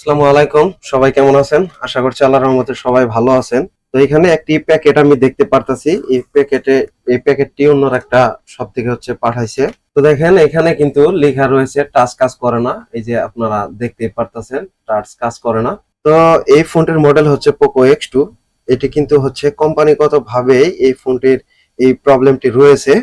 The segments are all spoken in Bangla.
আসসালামু আলাইকুম। সবাই কেমন আছেন? আশা করছি আল্লাহর রহমতে সবাই ভালো আছেন। তো এখানে একটি প্যাকেট আমি দেখতে পারতাছি। এই প্যাকেটে, এই প্যাকেটটি অন্যর একটা সব থেকে হচ্ছে পাঠাইছে। তো দেখেন, এখানে কিন্তু লেখা রয়েছে টাচ কাজ করে না। এই যে আপনারা দেখতে পারতাছেন টাচ কাজ করে না। তো এই ফোনটির মডেল হচ্ছে পোকো এক্স টু এটি কিন্তু হচ্ছে কোম্পানিগত ভাবে এই ফোনটির এই প্রবলেমটি রয়েছে।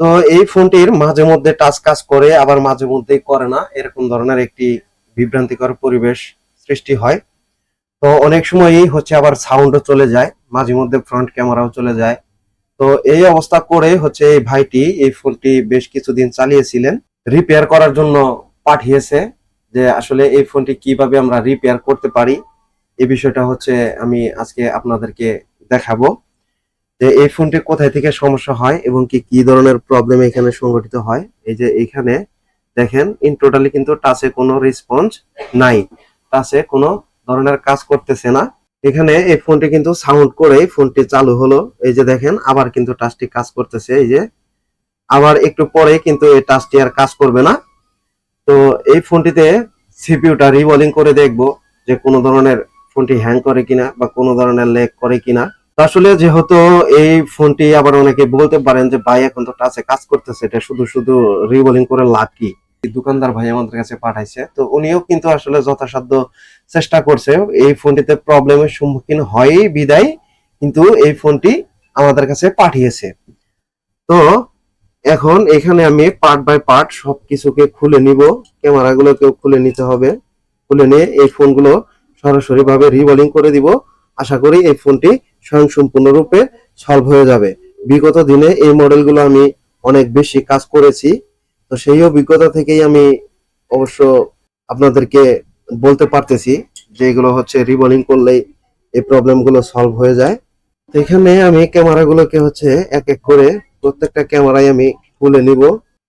তো এই ফোনটির মাঝে মধ্যে টাচ কাজ করে, আবার মাঝে মধ্যেই করে না। এরকম ধরনের একটি বিভ্রান্তিকর পরিবেশ সৃষ্টি হয়। তো অনেক সময়ই হচ্ছে আবার সাউন্ডও চলে যায়, মাঝে মধ্যে ফ্রন্ট ক্যামেরাও চলে যায়। তো এই অবস্থা করে হচ্ছে এই ভাইটি, এই ফোনটি বেশ কিছুদিন চালিয়েছিলেন। রিপেয়ার করার জন্য পাঠিয়েছে যে আসলে এই ফোনটি কীভাবে আমরা রিপেয়ার করতে পারি এই বিষয়টা হচ্ছে আমি আজকে আপনাদেরকে দেখাবো। যে এই ফোনটি কোথায় থেকে সমস্যা হয় এবং কি কি ধরনের প্রবলেম এখানে সংঘটিত হয়, এই যে এখানে দেখেন ইন টোটালি কিন্তু টাচে কোনো রেসপন্স নাই। টাচে কোনো ধরনের কাজ করতেছে না। এখানে এই ফোনটি কিন্তু সাউন্ড করে ফোনটি চালু হলো। এই যে দেখেন, আবার কিন্তু টাচটি কাজ করতেছে। এই যে, আবার একটু পরে কিন্তু এই টাচটি আর কাজ করবে না। তো এই ফোনটিতে সিপিইউটা রিবলিং করে দেখব যে কোনো ধরনের ফোনটি হ্যাং করে কিনা বা কোনো ধরনের লেগ করে কিনা। আসলে যেহেতু এই ফোনটি আবার অনেকে বলতে পারেন যে, ভাই, এখন তো টাচে কাজ করতেছে। এটা শুধু শুধু রিবলিং করে লাভ কি? দোকানদার ভাই আমাদের কাছে পাঠাইছে। তো উনিও কিন্তু আসলে যথাসাধ্য চেষ্টা করছে। এই ফোনটিতে প্রবলেমের সম্মুখীন হয়ই বিদায়, কিন্তু এই ফোনটি আমাদের কাছে পাঠিয়েছে। তো এখন এখানে আমি পার্ট বাই পার্ট সবকিছুকে খুলে নিব। ক্যামেরাগুলোকেও খুলে নিতে হবে। খুলে নিয়ে এই ফোনগুলো সরাসরি ভাবে রিবলিং করে দিব। আশা করি এই ফোনটি স্বয়ং সম্পূর্ণরূপে সলভ হয়ে যাবে। বিগত দিনে এই মডেলগুলো আমি অনেক বেশি কাজ করেছি। তো সেই অভিজ্ঞতা থেকেই আমি অবশ্য আপনাদেরকে বলতে পারতেছি যে এগুলো হচ্ছে রিবলিং করলেই এই প্রবলেমগুলো সলভ হয়ে যায়। তো এখানে আমি ক্যামেরাগুলোকে হচ্ছে এক এক করে প্রত্যেকটা ক্যামেরাই আমি খুলে নিব,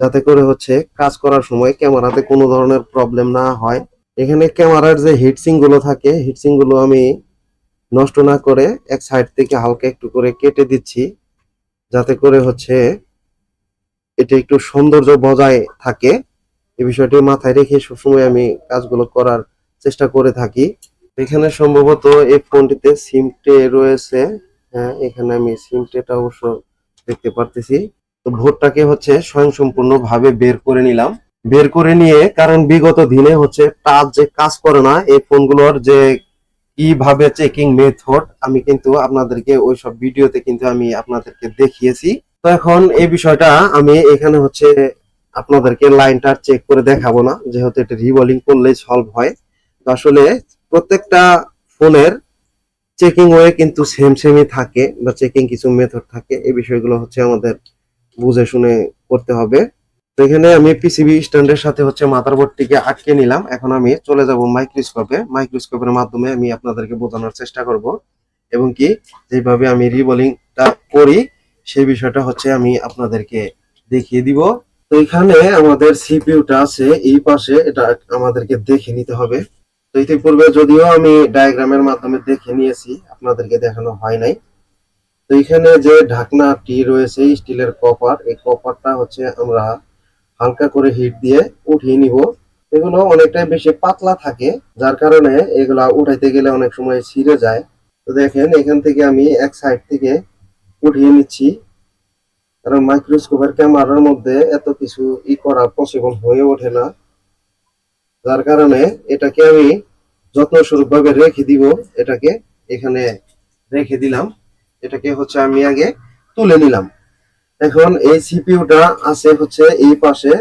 যাতে করে হচ্ছে কাজ করার সময় ক্যামেরাতে কোনো ধরনের প্রবলেম না হয়। এখানে ক্যামেরার যে হিটসিংগুলো থাকে হিটসিংগুলো আমি নষ্ট না করে এক সাইড থেকে হালকা একটু করে কেটে দিচ্ছি, যাতে করে হচ্ছে এটা একটু সৌন্দর্য বজায় থাকে। এই বিষয়টি মাথায় রেখে সবসময় আমি কাজগুলো করার চেষ্টা করে থাকি। এখানে সম্ভবত এই ফোনটিতে সিম ট্রে রয়েছে। হ্যাঁ এখানে আমি সিম ট্রেটা অবশ্য দেখতে পারতেছি। তো ভোটটাকে হচ্ছে স্বয়ংসম্পূর্ণ ভাবে বের করে নিলাম। বের করে নিয়ে, কারণ বিগত দিনে হচ্ছে টাচ যে কাজ করে না, এই ফোনগুলোর যে কীভাবে চেকিং মেথড আমি কিন্তু আপনাদেরকে ওই সব ভিডিওতে কিন্তু আমি আপনাদেরকে দেখিয়েছি। তো এখন এই বিষয়টা আমি এখানে হচ্ছে আপনাদেরকে লাইনটা চেক করে দেখাবো না, যেহেতু এটা রিবলিং করলেই সলভ হয়। তো আসলে প্রত্যেকটা ফোনের চেকিং ওয়ে কিন্তু সেম সেমই থাকে বা চেকিং কিছু মেথড থাকে। এই বিষয়গুলো হচ্ছে আমাদের বুঝে শুনে করতে হবে। তো এখানে আমি পিসিবি স্ট্যান্ডের সাথে হচ্ছে মাদারবোর্ডটিকে আটকে নিলাম। এখন আমি চলে যাব মাইক্রোস্কোপে মাইক্রোস্কোপের মাধ্যমে আমি আপনাদেরকে বোঝানোর চেষ্টা করব। এবং কি, যেভাবে আমি রিবলিংটা করি সেই বিষয়টা হচ্ছে আমি আপনাদেরকে দেখিয়ে দিব। তো এখানে আমাদের সিপিইউটা আছে, এই পাশে এটা আমাদেরকে দেখে নিতে হবে। তো ইতিপূর্বে যদিও আমি ডায়াগ্রামের মাধ্যমে দেখে নিয়েছি, আপনাদেরকে দেখানো হয় নাই। তো এখানে যে ঢাকনাটি রয়েছে, স্টিলের কপার, এই কপারটা হচ্ছে আমরা হালকা করে হিট দিয়ে উঠিয়ে নিব। এগুলো অনেকটাই বেশি পাতলা থাকে, যার কারণে এগুলা উঠাইতে গেলে অনেক সময় ছিঁড়ে যায়। তো দেখেন, এখান থেকে আমি এক সাইড থেকে উঠিয়ে নিচ্ছি। কারণ মাইক্রোস্কোপের ক্যামেরার মধ্যে এত কিছু ই করা পসিবল হয়ে ওঠে না। যার কারণে এটাকে আমি যত্নস্বরূপ ভাবে রেখে দিব। এটাকে এখানে রেখে দিলাম। এটাকে হচ্ছে আমি আগে তুলে নিলাম। এখন এই সিপিইউটা আছে হচ্ছে এই পাশে।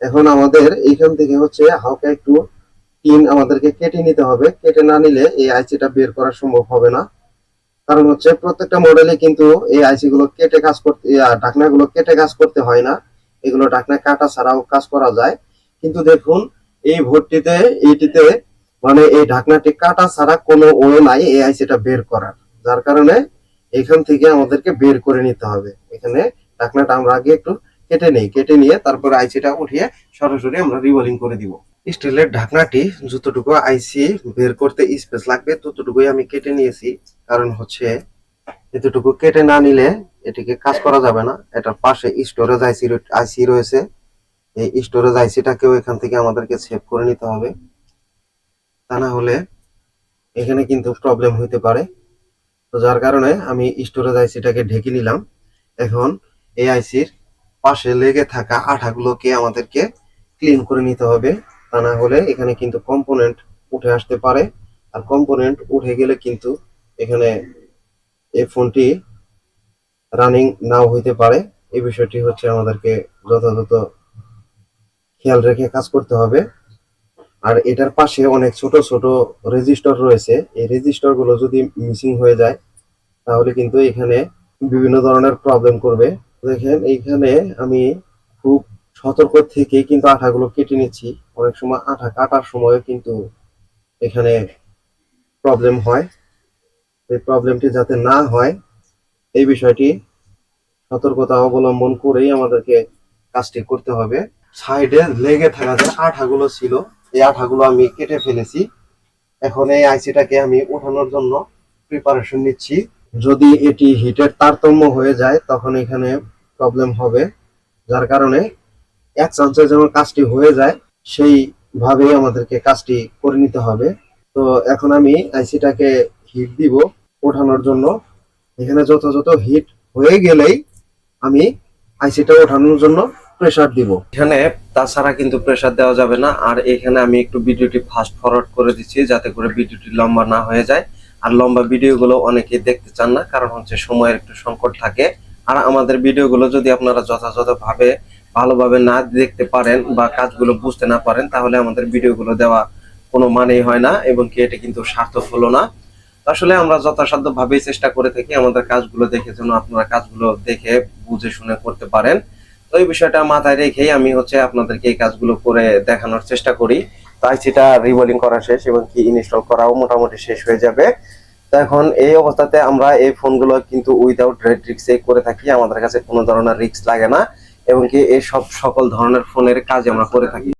এখন আমাদের এখান থেকে হচ্ছে হালকা একটু টিন আমাদেরকে কেটে নিতে হবে। কেটে না নিলে এই আইসিটা বের করা সম্ভব হবে না। কারণ হচ্ছে প্রত্যেকটা মডেলে কিন্তু এই আইসি গুলো কেটে কাজ করতে ঢাকনা গুলো কেটে কাজ করতে হয় না। এগুলো ঢাকনা কাটা ছাড়াও কাজ করা যায়। কিন্তু দেখুন, এই ভোটটিতে এইটিতে মানে এই ঢাকনাটি কাটা ছাড়া কোনো ওয়ে নাই এই আইসিটা বের করার। যার কারণে এখান থেকে আমাদেরকে বের করে নিতে হবে। এখানে ঢাকনাটা আমরা আগে একটু কেটে নেই। কেটে নিয়ে তারপর আইসিটা উঠিয়ে সরাসরি আমরা রিবলিং করে দিব। স্টিলের ঢাকনাটি যতটুকু আইসি বের করতে স্পেস লাগবে, ততটুকুই আমি কেটে নিয়েছি। কারণ হচ্ছে, এতটুকু কেটে না নিলে এটিকে কাজ করা যাবে না। এটার পাশে স্টোরেজ আইসি আইসি রয়েছে। এই স্টোরেজ আইসিটাকেও এখান থেকে আমাদেরকে সেভ করে নিতে হবে। তা না হলে এখানে কিন্তু প্রবলেম হইতে পারে। তো যার কারণে আমি স্টোরেজ আইসিটাকে ঢেকে নিলাম। এখন এই আইসির পাশে লেগে থাকা আঠাগুলোকে আমাদেরকে ক্লিন করে নিতে হবে। তা না হলে এখানে কিন্তু কম্পোনেন্ট উঠে আসতে পারে। আর কম্পোনেন্ট উঠে গেলে কিন্তু এখানে এই ফোনটি রানিং নাও হইতে পারে। এই বিষয়টি হচ্ছে আমাদেরকে যথাযথ খেয়াল রেখে কাজ করতে হবে। আর এটার পাশে অনেক ছোট ছোট রেজিস্টার রয়েছে। এই রেজিস্টারগুলো যদি মিসিং হয়ে যায়, তাহলে কিন্তু এখানে বিভিন্ন ধরনের প্রবলেম করবে। দেখেন, এইখানে আমি খুব সতর্ক থেকে কিন্তু আঠাগুলো কেটে নিচ্ছি। অনেক সময় আঠা কাটার সময় কিন্তু এখানে প্রবলেম হয়। এই প্রবলেমটি যাতে না হয়, এই বিষয়টি সতর্কতা অবলম্বন করেই আমাদেরকে কাজটি করতে হবে। সাইডে লেগে থাকা যে আঠাগুলো ছিল, এই আঠাগুলো আমি কেটে ফেলেছি। এখন এই আইসিটাকে আমি উঠানোর জন্য প্রিপারেশন নিচ্ছি। যদি এটি হিটের তারতম্য হয়ে যায়, তখন এখানে প্রবলেম হবে। যার কারণে এক চান্সে যেন কাজটি হয়ে যায় সেই ভাবেই আমাদেরকে কাজটি করে নিতে হবে। তো এখন আমি আইসিটাকে হিট দিব ওঠানোর জন্য। এখানে যথাযথ হিট হয়ে গেলেই আমি আইসিটা ওঠানোর জন্য প্রেসার দিব। এখানে তাছাড়া কিন্তু প্রেসার দেওয়া যাবে না। আর এখানে আমি একটু ভিডিওটি ফাস্ট ফরওয়ার্ড করে দিচ্ছি যাতে করে ভিডিওটি লম্বা না হয়ে যায়। আর লম্বা ভিডিওগুলো অনেকে দেখতে চান না, কারণ হচ্ছে সময়ের একটু সংকট থাকে। আর আমাদের ভিডিওগুলো যদি আপনারা যথাযথভাবে ভালোভাবে না দেখতে পারেন বা কাজগুলো বুঝতে না পারেন, তাহলে আমাদের ভিডিওগুলো দেওয়া কোনো মানেই হয় না এবং কি এটা কিন্তু সার্থক হলো না। আসলে আমরা যথাসাধ্য ভাবেই চেষ্টা করে থাকি আমাদের কাজগুলো দেখে যেন আপনারা কাজগুলো দেখে, বুঝে শুনে করতে পারেন। তো এই বিষয়টা মাথায় রেখেই আমি হচ্ছে আপনাদেরকে এই কাজগুলো করে দেখানোর চেষ্টা করি। তাই সেটা রিবোলিং করা শেষ এবং কি ইনস্টল করাও মোটামুটি শেষ হয়ে যাবে। তো এখন এই অবস্থাতে আমরা এই ফোনগুলো কিন্তু উইদাউট রেড রিক্সে করে থাকি, আমাদের কাছে কোনো ধরনের রিক্স লাগে না। এবং কি এই সব সকল ধরনের ফোনের কাজ আমরা করে থাকি।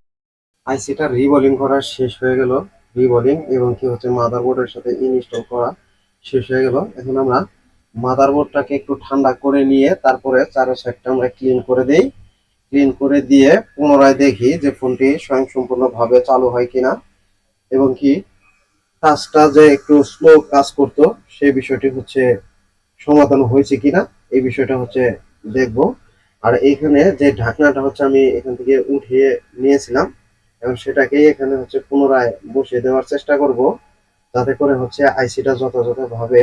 আইসিটা রিবোলিং করা শেষ হয়ে গেল। রিবলিং এবং কি হচ্ছে মাদারবোর্ডের সাথে ইনস্টল করা শেষ হয়ে গেল। এখন আমরা মাদারবোর্ডটাকে একটু ঠান্ডা করে নিয়ে তারপরে চারো সাইডটা আমরা ক্লিন করে দেই। ক্লিন করে দিয়ে পুনরায় দেখি যে ফোনটি স্বয়ংসম্পূর্ণভাবে চালু হয় কিনা এবং কি কাজটা যে একটু স্লো কাজ করতো সেই বিষয়টি হচ্ছে সমাধান হয়েছে কিনা, এই বিষয়টা হচ্ছে দেখব। আর এইখানে যে ঢাকনাটা হচ্ছে আমি এখান থেকে উঠিয়ে নিয়েছিলাম, এবং সেটাকেই এখানে হচ্ছে পুনরায় বসিয়ে দেওয়ার চেষ্টা করব, যাতে করে হচ্ছে আইসিটা যথাযথভাবে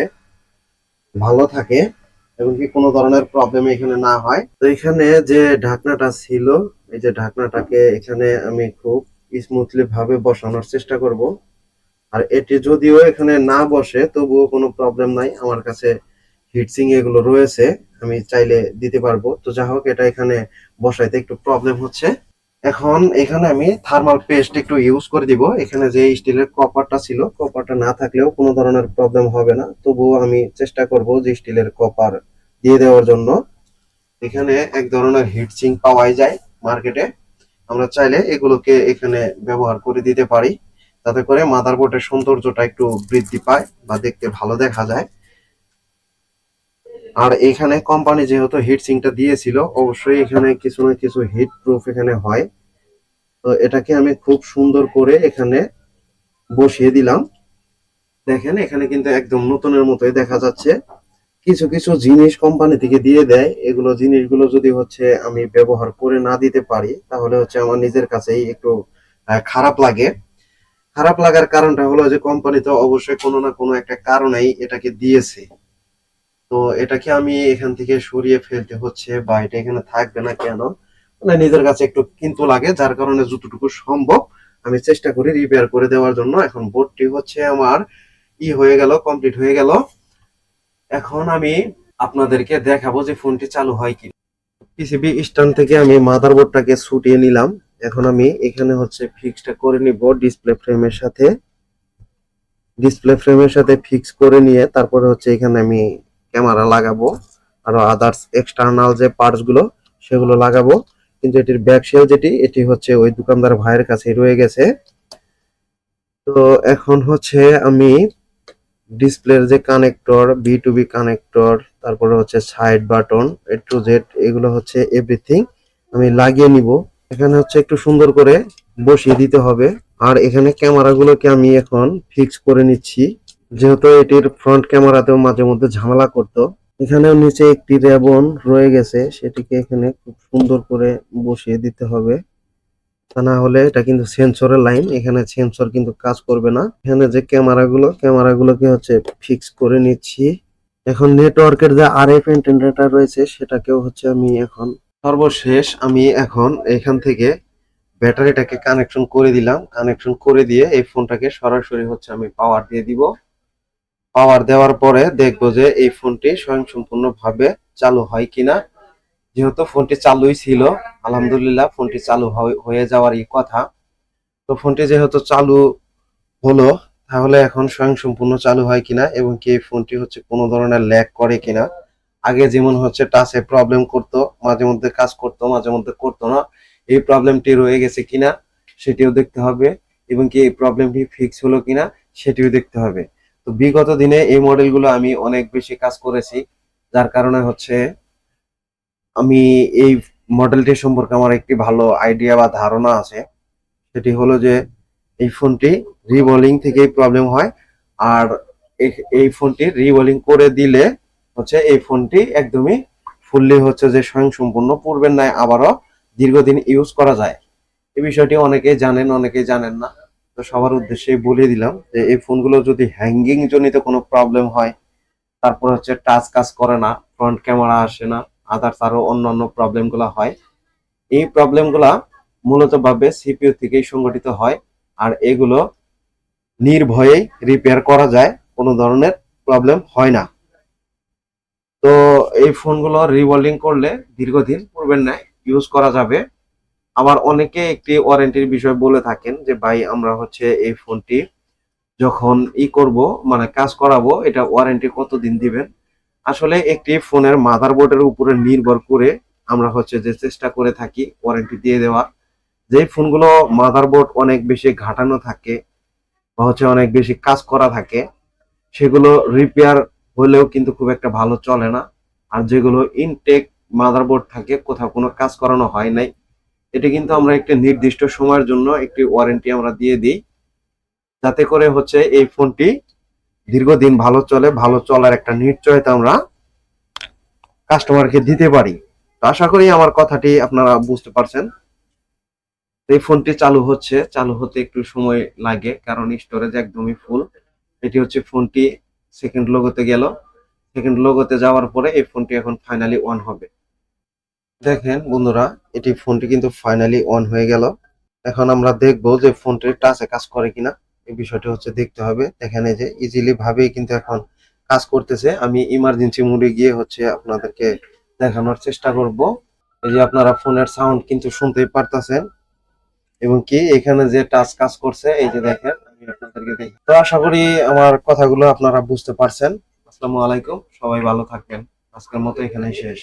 ভালো থাকে এবং কি কোনো ধরনের প্রবলেম এখানে না হয়। তো এখানে যে ঢাকনাটা ছিল, এই যে ঢাকনাটাকে এখানে আমি খুব স্মুথলি ভাবে বসানোর চেষ্টা করব। আর এটি যদিও এখানে না বসে, তবুও কোনো প্রবলেম নাই। আমার কাছে হিটসিং এগুলো রয়েছে। আমি চাইলে দিতে পারব। তো যা হোক, এটা এখানে বসাইতে একটু প্রবলেম হচ্ছে। এখন এখানে আমি থার্মাল পেস্ট একটু ইউজ করে দিব। এখানে যে স্টিলের কপারটা ছিল কপারটা না থাকলেও কোনো ধরনের প্রবলেম হবে না। তবুও আমি চেষ্টা করব যে স্টিলের কপার দিয়ে দেওয়ার জন্য। এখানে এক ধরনের হিটসিং পাওয়াই যায় মার্কেটে আমরা চাইলে এগুলোকে এখানে ব্যবহার করে দিতে পারি। তাতে করে মাদারবোর্ডের সৌন্দর্যটা একটু বৃদ্ধি পায় বা দেখতে ভালো দেখা যায়। আর এখানে কোম্পানি যেহেতু হিট সিংটা দিয়েছিল, অবশ্যই এখানে কিছু না কিছু হিট প্রুফ এখানে হয়। তো এটাকে আমি খুব সুন্দর করে এখানে বসিয়ে দিলাম। দেখেন, এখানে কিন্তু একদম নতুনের মতোই দেখা যাচ্ছে। কিছু কিছু জিনিস কোম্পানি থেকে দিয়ে দেয়। এগুলো জিনিসগুলো যদি হচ্ছে আমি ব্যবহার করে না দিতে পারি, তাহলে হচ্ছে আমার নিজের কাছেই একটু খারাপ লাগে। খারাপ লাগার কারণটা হলো যে কোম্পানি তো অবশ্যই কোনো না কোনো একটা কারণেই এটাকে দিয়েছে। তো এটাকে আমি এখান থেকে সরিয়ে ফেলতে হচ্ছে বা এটা এখানে থাকবে না কেন? মানে নিজের কাছে একটু কিন্তু লাগে, যার কারণে যতটুকু সম্ভব আমি চেষ্টা করি রিপেয়ার করে দেওয়ার জন্য। এখন বোর্ডটি হচ্ছে আমার ই হয়ে গেল কমপ্লিট হয়ে গেল। এখন আমি আপনাদেরকে দেখাবো যে ফোনটি চালু হয় কি পিসিবি স্ট্যান্ড থেকে আমি মাদারবোর্ডটাকে ছুটিয়ে নিলাম। এখন আমি এখানে হচ্ছে ফিক্সটা করে নিব ডিসপ্লে ফ্রেমের সাথে। ডিসপ্লে ফ্রেমের সাথে ফিক্স করে নিয়ে তারপরে হচ্ছে এখানে আমি ক্যামেরা লাগাবো, আর আদার্স এক্সটার্নাল যে পার্টসগুলো, সেগুলো লাগাবো। কিন্তু এটির ব্যাক শেল যেটি, এটি হচ্ছে ওই দোকানদার ভাইয়ের কাছে রয়ে গেছে। তো এখন হচ্ছে আমি ডিসপ্লের যে connector B to B connector তারপরে হচ্ছে side button A to Z এগুলো হচ্ছে এভরিথিং আমি লাগিয়ে নিব। এখানে হচ্ছে একটু সুন্দর করে বসিয়ে দিতে হবে। আর এখানে ক্যামেরাগুলোকে আমি এখন ফিক্স করে নিচ্ছি। যেহেতু এটির ফ্রন্ট ক্যামেরাতেও মাঝে মধ্যে ঝামেলা করতো, এখানেও নিচে একটি রেবন রয়ে গেছে, সেটিকে এখানে খুব সুন্দর করে বসিয়ে দিতে হবে। তা না হলে এটা কিন্তু সেন্সরের লাইন এখানে সেন্সর কিন্তু কাজ করবে না। এখানে যে ক্যামেরাগুলো ক্যামেরাগুলোকে হচ্ছে ফিক্স করে নিচ্ছি। এখন নেটওয়ার্কের যে আর এফ অ্যান্টেনাটা রয়েছে, সেটাকেও হচ্ছে আমি এখন সর্বশেষ আমি এখন এখান থেকে ব্যাটারিটাকে কানেকশন করে দিলাম। কানেকশন করে দিয়ে এই ফোনটাকে সরাসরি হচ্ছে আমি পাওয়ার দিয়ে দিব। পাওয়ার দেওয়ার পরে দেখব যে এই ফোনটি স্বয়ংসম্পূর্ণ ভাবে চালু হয় কিনা। যেহেতু ফোনটি চালুই ছিল, আলহামদুলিল্লাহ ফোনটি চালু হয়- হয়ে যাওয়ারই কথা। তো ফোনটি যেহেতু চালু হলো, তাহলে এখন স্বয়ংসম্পূর্ণ চালু হয় কিনা এবং কি এই ফোনটি হচ্ছে কোনো ধরনের ল্যাগ করে কিনা। আগে যেমন হচ্ছে টাচে প্রবলেম করতো, মাঝে মধ্যে কাজ করতো, মাঝে মধ্যে করতো না। এই প্রবলেমটি রয়ে গেছে কিনা, সেটিও দেখতে হবে। এবং কি এই প্রবলেমটি ফিক্স হলো কিনা, সেটিও দেখতে হবে। তো বিগত দিনে এই মডেলগুলো আমি অনেক বেশি কাজ করেছি, যার কারণে হচ্ছে আমি এই মডেলটি সম্পর্কে আমার একটি ভালো আইডিয়া বা ধারণা আছে। সেটি হলো যে এই ফোনটি রিবোলিং থেকেই প্রবলেম হয় আর এই- ফোনটি রিবোলিং করে দিলে হচ্ছে এই ফোনটি একদমই ফুললি হচ্ছে যে স্বয়ংসম্পূর্ণ, পূর্বের ন্যায় আবারও দীর্ঘদিন ইউজ করা যায়। এই বিষয়টি অনেকেই জানেন অনেকেই জানেন না। সবার উদ্দেশ্যে বলে দিলাম যে এই ফোনগুলো যদি হ্যাঙ্গিং জনিত কোনো প্রবলেম হয়, তারপর হচ্ছে টাচ কাজ করে না ফ্রন্ট ক্যামেরা আসে না আদার্স আরও অন্যান্য প্রবলেমগুলা হয়। এই প্রবলেমগুলা মূলত ভাবে সিপিইউ থেকেই সংগঠিত হয় আর এগুলো নির্ভয়ে রিপেয়ার করা যায়, কোনো ধরনের প্রবলেম হয় না। তো এই ফোনগুলো রিভলিং করলে দীর্ঘদিন পূর্বের ন্যায় ইউজ করা যাবে। আবার অনেকে একটি ওয়ারেন্টির বিষয় বলে থাকেন যে, ভাই, আমরা হচ্ছে এই ফোনটি যখন ই করব মানে কাজ করাবো, এটা ওয়ারেন্টি কতদিন দিবেন? আসলে একটি ফোনের মাদারবোর্ডের উপরে নির্ভর করে আমরা হচ্ছে যে চেষ্টা করে থাকি ওয়ারেন্টি দিয়ে দেওয়া। যে ফোনগুলো মাদারবোর্ড অনেক বেশি ঘাটানো থাকে বা হচ্ছে অনেক বেশি কাজ করা থাকে, সেগুলো রিপেয়ার হলেও কিন্তু খুব একটা ভালো চলে না। আর যেগুলো ইনটেক মাদারবোর্ড থাকে, কোথাও কোনো কাজ করানো হয় নাই এটি কিন্তু আমরা একটি নির্দিষ্ট সময়ের জন্য একটি ওয়ারেন্টি আমরা দিয়ে দিই। যাতে করে হচ্ছে এই ফোনটি দীর্ঘদিন ভালো চলে, ভালো চলার একটা নিশ্চয়তা আমরা কাস্টমারকে দিতে পারি। তো আশা করি আমার কথাটি আপনারা বুঝতে পারছেন। এই ফোনটি চালু হচ্ছে, চালু হতে একটু সময় লাগে, কারণ স্টোরেজ একদমই ফুল এটি হচ্ছে ফোনটি সেকেন্ড লোগোতে গেল। সেকেন্ড লোগোতে যাওয়ার পরে এই ফোনটি এখন ফাইনালি অন হবে। দেখেন বন্ধুরা, এটি ফোনটি কিন্তু ফাইনালি অন হয়ে গেল। এখন আমরা দেখব যে ফোনটি টাচে কাজ করে কিনা। এই বিষয়টি হচ্ছে দেখতে হবে। এখানে যে ইজিলি ভাবেই কিন্তু এখন কাজ করতেছে। আমি ইমার্জেন্সি মোডে গিয়ে হচ্ছে আপনাদেরকে দেখানোর চেষ্টা করব। এই যে আপনারা ফোনের সাউন্ড কিন্তু শুনতেই পারতেছেন। এবং কি এখানে যে টাচ কাজ করছে, এই যে দেখেন, আমি আপনাদেরকে দেখি। তো আশা করি আমার কথাগুলো আপনারা বুঝতে পারছেন। আসসালামু আলাইকুম, সবাই ভালো থাকবেন। আজকের মতো এখানেই শেষ।